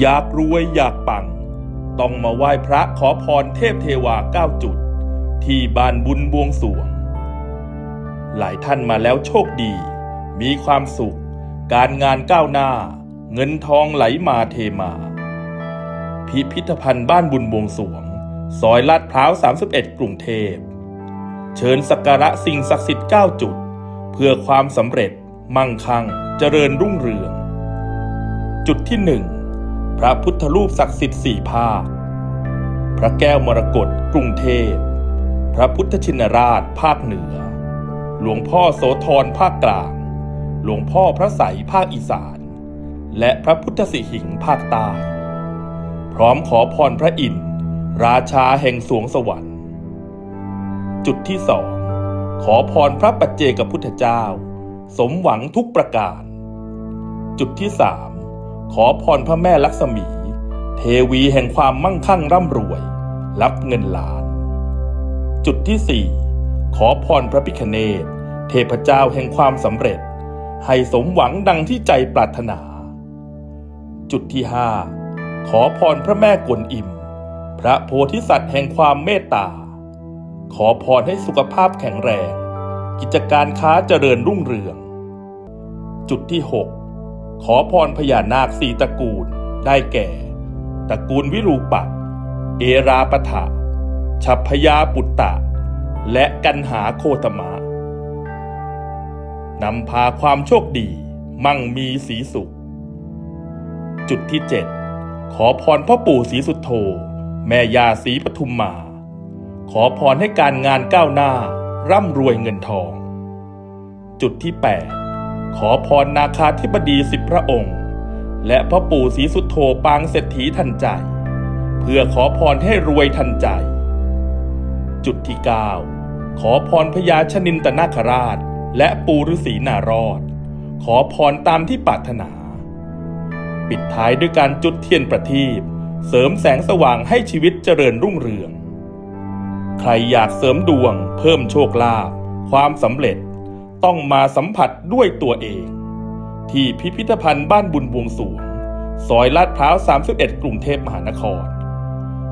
อยากรวยอยากปัง ต้องมาไหว้พระขอพรเทพเทวาเก้าจุด ที่บ้านบุญบวงสวง หลายท่านมาแล้วโชคดี มีความสุข การงานก้าวหน้า เงินทองไหลมาเทมา พิพิธภัณฑ์บ้านบุญบวงสวง ซอยลาดพร้าว 31 กรุงเทพ เชิญสักการะสิ่งศักดิ์สิทธิ์9จุด เพื่อความสำเร็จ มั่งคั่ง เจริญรุ่งเรือง จุดที่หนึ่ง พระพุทธรูปศักดิ์สิทธิ์สี่ภาค พระแก้วมรกตกรุงเทพ พระพุทธชินราชภาคเหนือ หลวงพ่อโสธรภาคกลาง หลวงพ่อพระใสยภาคอีสาน และพระพุทธสิหิงภาคใต้พร้อมขอพรพระอินทร์ราชาแห่งสวงสวรรค์ จุดที่สองขอพรพระปัจเจกพุทธเจ้า สมหวังทุกประการ จุดที่สาม ขอพรพระแม่ลักษมี เทวีแห่งความมั่งคั่งร่ำรวย รับเงินล้าน จุดที่สี่ขอพรพระพิคเนตเทพเจ้าแห่งความสำเร็จ ให้สมหวังดังที่ใจปรารถนา จุดที่ห้าขอพรพระแม่กวนอิม พระโพธิสัตว์แห่งความเมตตา ขอพรให้สุขภาพแข็งแรง กิจการค้าเจริญรุ่งเรือง จุดที่6 ขอพรพญานาคสีตระกูลได้แก่ ตระกูลวิรูปักษ์เอราปะทะฉัพพยาปุตตะ และกันหาโคตมะนำพาความโชคดี มั่งมีสีสุข จุดที่ 7 ขอพรพ่อปู่ศรีสุดโธแม่ยาศรีปทุมมา ขอพรให้การงานก้าวหน้า ร่ำรวยเงินทอง จุดที่ 8 ขอพรนาคาธิบดีสิบพระองค์ และพ่อปู่ศรีสุดโธปางเศรษฐีทันใจ เพื่อขอพรให้รวยทันใจ จุดที่ 9 ขอพรพญาชนินตนาคราช และปู่ฤษีนารอด ขอพรตามที่ปรารถนา ปิดท้ายด้วยการจุดเทียนประทีปเสริมแสงสว่างให้ชีวิตเจริญรุ่งเรือง ใครอยากเสริมดวง เพิ่มโชคลาภความสำเร็จ ต้องมาสัมผัสด้วยตัวเอง ที่พิพิธภัณฑ์บ้านบุญบวงสวงซอยลาดพร้าว 31 กรุงเทพมหานคร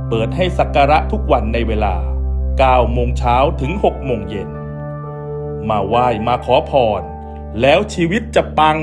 เปิดให้สักการะทุกวันในเวลา 9 โมงเช้าถึง 6 โมงเย็น มาไหว้มาขอพร แล้วชีวิตจะปัง